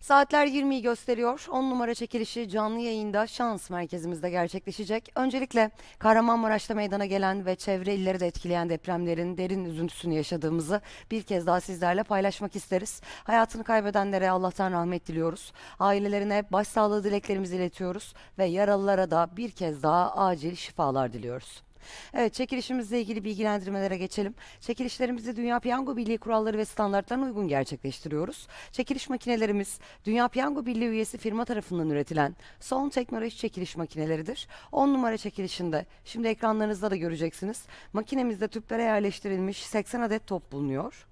Saatler 20'yi gösteriyor. 10 numara çekilişi canlı yayında şans merkezimizde gerçekleşecek. Öncelikle Kahramanmaraş'ta meydana gelen ve çevre illeri de etkileyen depremlerin derin üzüntüsünü yaşadığımızı bir kez daha sizlerle paylaşmak isteriz. Hayatını kaybedenlere Allah'tan rahmet diliyoruz. Ailelerine başsağlığı dileklerimizi iletiyoruz ve yaralılara da bir kez daha acil şifalar diliyoruz. Evet çekilişimizle ilgili bilgilendirmelere geçelim. Çekilişlerimizi Dünya Piyango Birliği kuralları ve standartlarına uygun gerçekleştiriyoruz. Çekiliş makinelerimiz Dünya Piyango Birliği üyesi firma tarafından üretilen son teknoloji çekiliş makineleridir. 10 numara çekilişinde şimdi ekranlarınızda da göreceksiniz. Makinemizde tüplere yerleştirilmiş 80 adet top bulunuyor.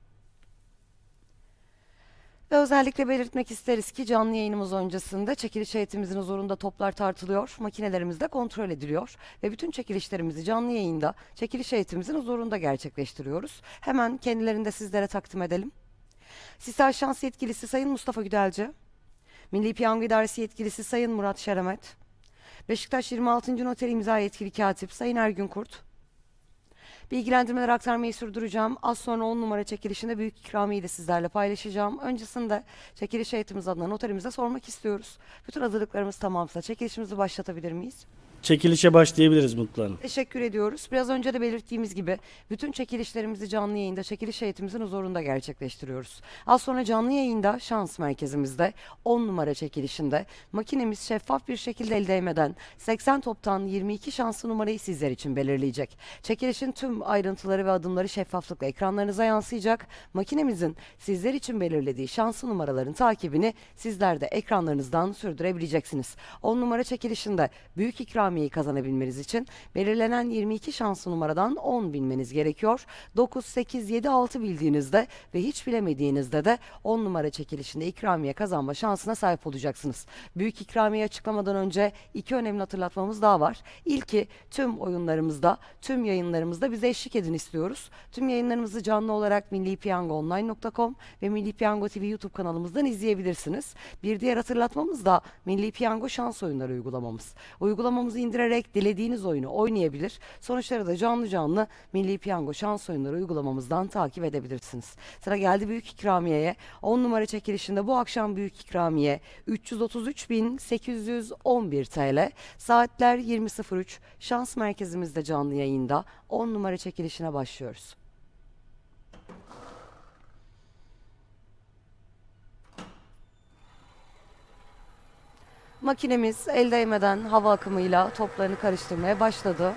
Ve özellikle belirtmek isteriz ki canlı yayınımız öncesinde çekiliş heyetimizin huzurunda toplar tartılıyor, makinelerimiz de kontrol ediliyor ve bütün çekilişlerimizi canlı yayında çekiliş heyetimizin huzurunda gerçekleştiriyoruz. Hemen kendilerini de sizlere takdim edelim. Sisal Şans Yetkilisi Sayın Mustafa Güdelci, Milli Piyango İdaresi Yetkilisi Sayın Murat Şeremet, Beşiktaş 26. Noter İmza Yetkili Katip Sayın Ergün Kurt, Bilgilendirmeler aktarmayı sürdüreceğim. Az sonra 10 numara çekilişinde büyük ikramiyeyi de sizlerle paylaşacağım. Öncesinde çekiliş heyetimiz adına noterimize sormak istiyoruz. Bütün hazırlıklarımız tamamsa çekilişimizi başlatabilir miyiz? Çekilişe başlayabiliriz Mutlu Hanım. Teşekkür ediyoruz. Biraz önce de belirttiğimiz gibi bütün çekilişlerimizi canlı yayında çekiliş heyetimizin huzurunda gerçekleştiriyoruz. Az sonra canlı yayında şans merkezimizde 10 numara çekilişinde makinemiz şeffaf bir şekilde el değmeden 80 toptan 22 şanslı numarayı sizler için belirleyecek. Çekilişin tüm ayrıntıları ve adımları şeffaflıkla ekranlarınıza yansıyacak. Makinemizin sizler için belirlediği şanslı numaraların takibini sizler de ekranlarınızdan sürdürebileceksiniz. 10 numara çekilişinde büyük ikramiyeyi kazanabilmeniz için belirlenen 22 şanslı numaradan 10 bilmeniz gerekiyor. 9, 8, 7, 6 bildiğinizde ve hiç bilemediğinizde de 10 numara çekilişinde ikramiye kazanma şansına sahip olacaksınız. Büyük ikramiye açıklamadan önce iki önemli hatırlatmamız daha var. İlki tüm oyunlarımızda, tüm yayınlarımızda bize eşlik edin istiyoruz. Tüm yayınlarımızı canlı olarak millipiyangoonline.com ve Milli Piyango TV YouTube kanalımızdan izleyebilirsiniz. Bir diğer hatırlatmamız da Milli Piyango şans oyunları uygulamamız. Uygulamamızı indirerek dilediğiniz oyunu oynayabilir. Sonuçları da canlı canlı Milli Piyango şans oyunları uygulamamızdan takip edebilirsiniz. Sıra geldi büyük ikramiyeye. 10 numara çekilişinde bu akşam büyük ikramiye 333.811 TL. Saatler 20.03. Şans merkezimizde canlı yayında 10 numara çekilişine başlıyoruz. Makinemiz el değmeden hava akımıyla toplarını karıştırmaya başladı.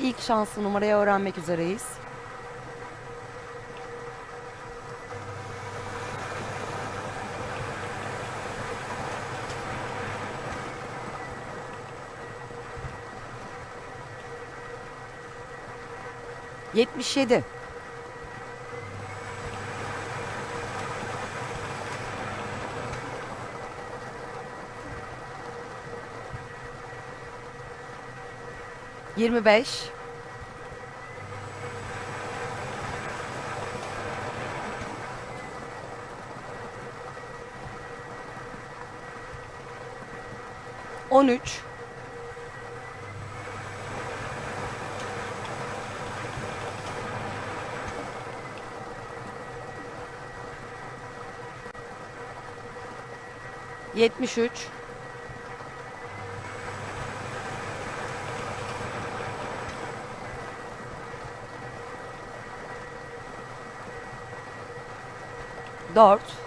İlk şanslı numarayı öğrenmek üzereyiz. Yetmiş yedi. Yirmi beş. On üç. Yetmiş üç. Dört.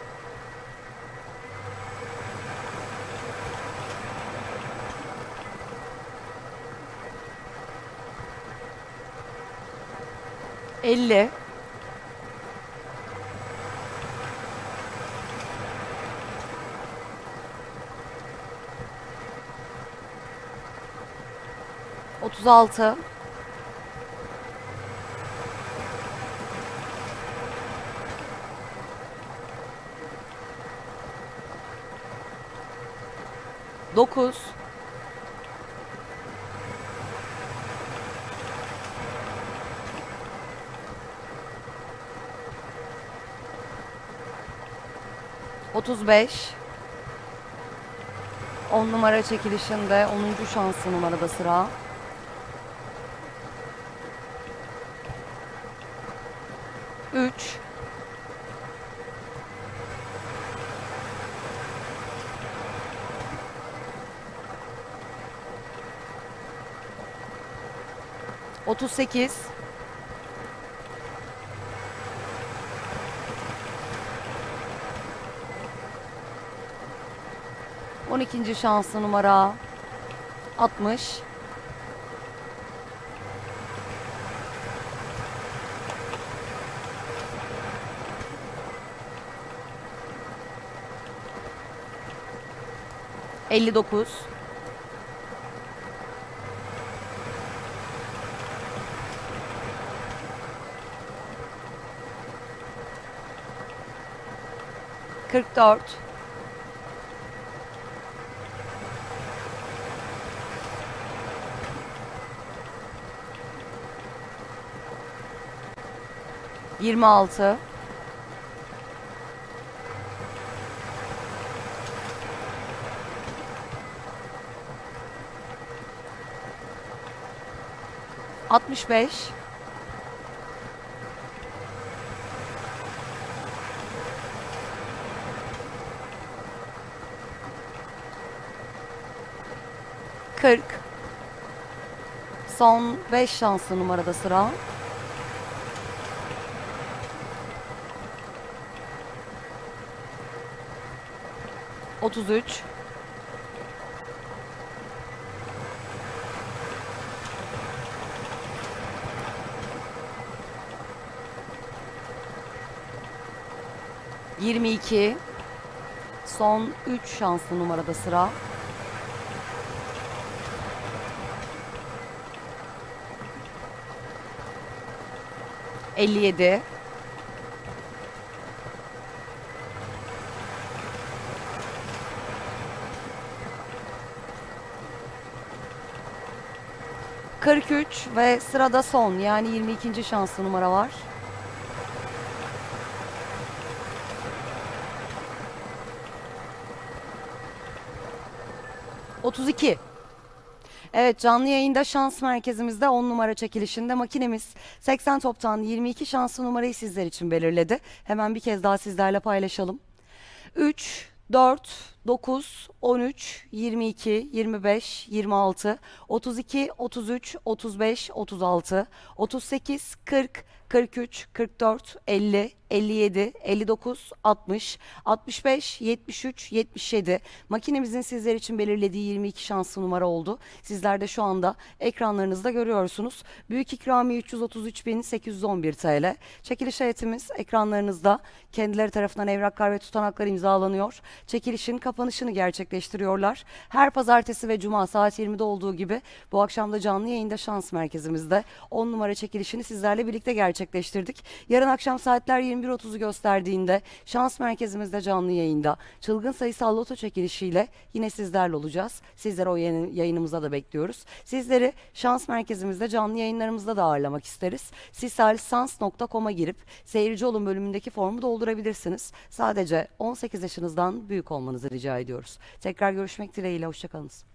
Elli. Otuz altı. Dokuz. Otuz beş. 10 numara çekilişinde 10. şanslı numarada sıra. 3 Otuz sekiz. On ikinci şanslı numara. Altmış. Elli dokuz. Kırk dört. Yirmi altı. Altmış beş. Kırk. Son beş şanslı numarada sıra. Otuz üç. Yirmi iki. Son üç şanslı numarada sıra. Elli yedi. Kırk üç ve sırada son yani 22. şanslı numara var. Otuz iki. Evet canlı yayında şans merkezimizde 10 numara çekilişinde makinemiz 80 toptan 22 şanslı numarayı sizler için belirledi. Hemen bir kez daha sizlerle paylaşalım. 3, 4, 9, 13, 22, 25, 26, 32, 33, 35, 36, 38, 40, 43, 44, 50, 57, 59, 60, 65, 73, 77. Makinemizin sizler için belirlediği 22 şanslı numara oldu. Sizler de şu anda ekranlarınızda görüyorsunuz. Büyük ikramiye 333.811 TL. Çekiliş heyetimiz ekranlarınızda kendileri tarafından evraklar ve tutanaklar imzalanıyor. Çekilişin kapanışını gerçekleştiriyorlar. Her pazartesi ve cuma saat 20'de olduğu gibi bu akşam da canlı yayında şans merkezimizde 10 numara çekilişini sizlerle birlikte gerçekleştirdik. Yarın akşam saatler 21.30'u gösterdiğinde şans merkezimizde canlı yayında çılgın sayısal loto çekilişiyle yine sizlerle olacağız. Sizleri o yayın- yayınımıza da bekliyoruz. Sizleri şans merkezimizde canlı yayınlarımızda da ağırlamak isteriz. Sisalsans.com'a girip seyirci olun bölümündeki formu doldurabilirsiniz. Sadece 18 yaşınızdan büyük olmanızı rica ediyoruz. Tekrar görüşmek dileğiyle. Hoşçakalınız.